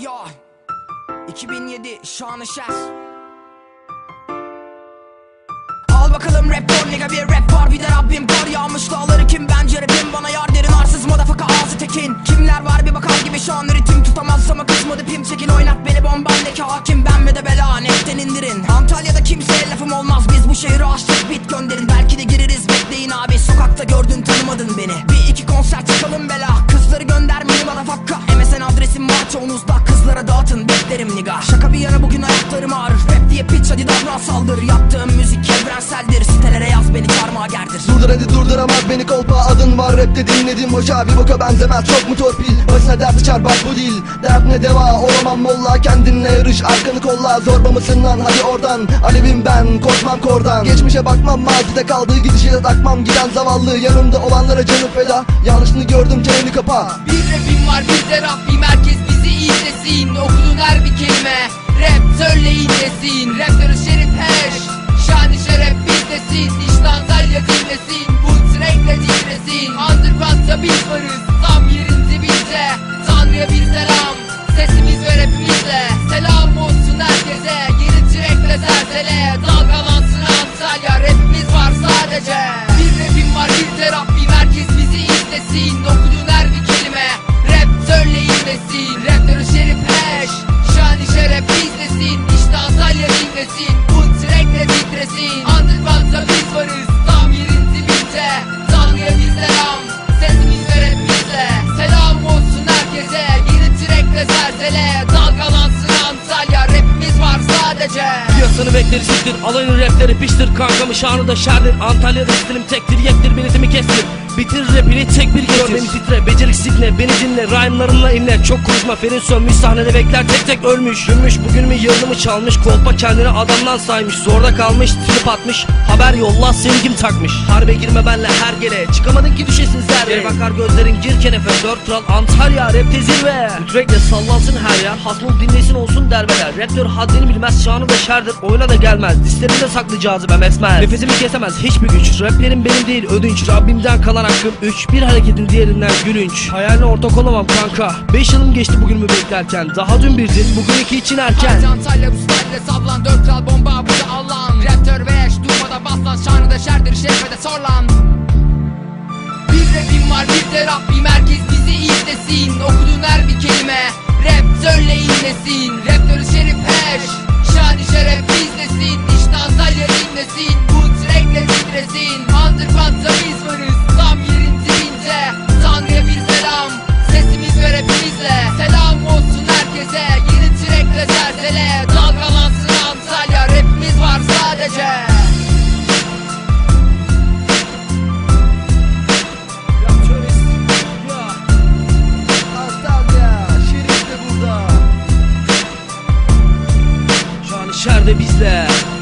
Yo 2007 Şanışer Al bakalım rap on nigga bir rap var. Bir de Rabbim kar yağmış. Dağları kim bence rapim Bana yar derin arsız motherfucker ağzı tekin. Kimler var bir bakar gibi şu an ritim tutamaz. Ama kısmadı pim çekin Oynat beni bombandaki hakim ayaklarım ağrır Rap diye pitch hadi davran saldır. Yaptığım müzik evrenseldir. Sitelere yaz beni çarmıha gerdir. Durdur hadi durduramaz beni kolpa. Adın var rapte dinledim. Boşa bir boka benzemez. Çok mu torpil? Başına dert açar bak bu dil. Dert ne deva? Olamam molla. Kendinle yarış arkanı kolla. Zorba mısın lan? Hadi oradan. Alevim ben korkmam kordan. Geçmişe bakmam mazide kaldığı gidişe de takmam. Giden zavallı yanımda olanlara canım feda. Yanlışını gördüm çeneni kapa. Bir rapim var bir de Rabbim. Herkes bizi izlesin Okudun her bir kelime Rap söyleyin desin Rapleri şerif hash Şani şeref bizdesin İşte Antalya dinlesin Bu renkle titresin Underground'da biz varız Piyasanı bekleriz siktir Alayın rapleri piştir. Kankamı şanı da şerdir. Antalya'da stilim tektir Yektir biletimi kestir Bitir rapini tek bir getir. Beni titre beceriksizlik ne beni dinle. Rhyme'larınla inle çok konuşma Ferin sönmüş sahnede bekler tek tek ölmüş. Gülmüş bugün mü yarını mı çalmış Kolpa kendini adamdan saymış. Zorda kalmış trip atmış Haber yolla sevgim takmış. Harbe girme benle her gele. Çıkamadın ki düşesin zerre. Geri bakar gözlerin gir kenefe. Dört kral Antalya rapte zirve. Trackle sallansın her yer. Hasmul dinlesin olsun derbeler. Raptor haddini bilmez şanı da şerdir Oyuna da gelmez. Dislerinde saklı cazibe mesmer Nefesimi kesemez hiçbir güç. Raplerim benim değil ödünç. Rabbimden kalan hakkım 3 Bir hareketin diğerinden gülünç. Hayaline ortak olamam kanka. 5 yılım geçti bugünümü beklerken. Daha dün birdin bugün iki için erken. Bu style sablan. Dört kral bomba burada Allah'ın Raptör ve eş durmadan baslan. Şanı da şerdir şerifede sor lan Bir rapim var bir de Rabbim. Herkes bizi izlesin Okuduğun her bir kelime. Rap söyleyin desin. Raptörü şerif hash içeride bizler.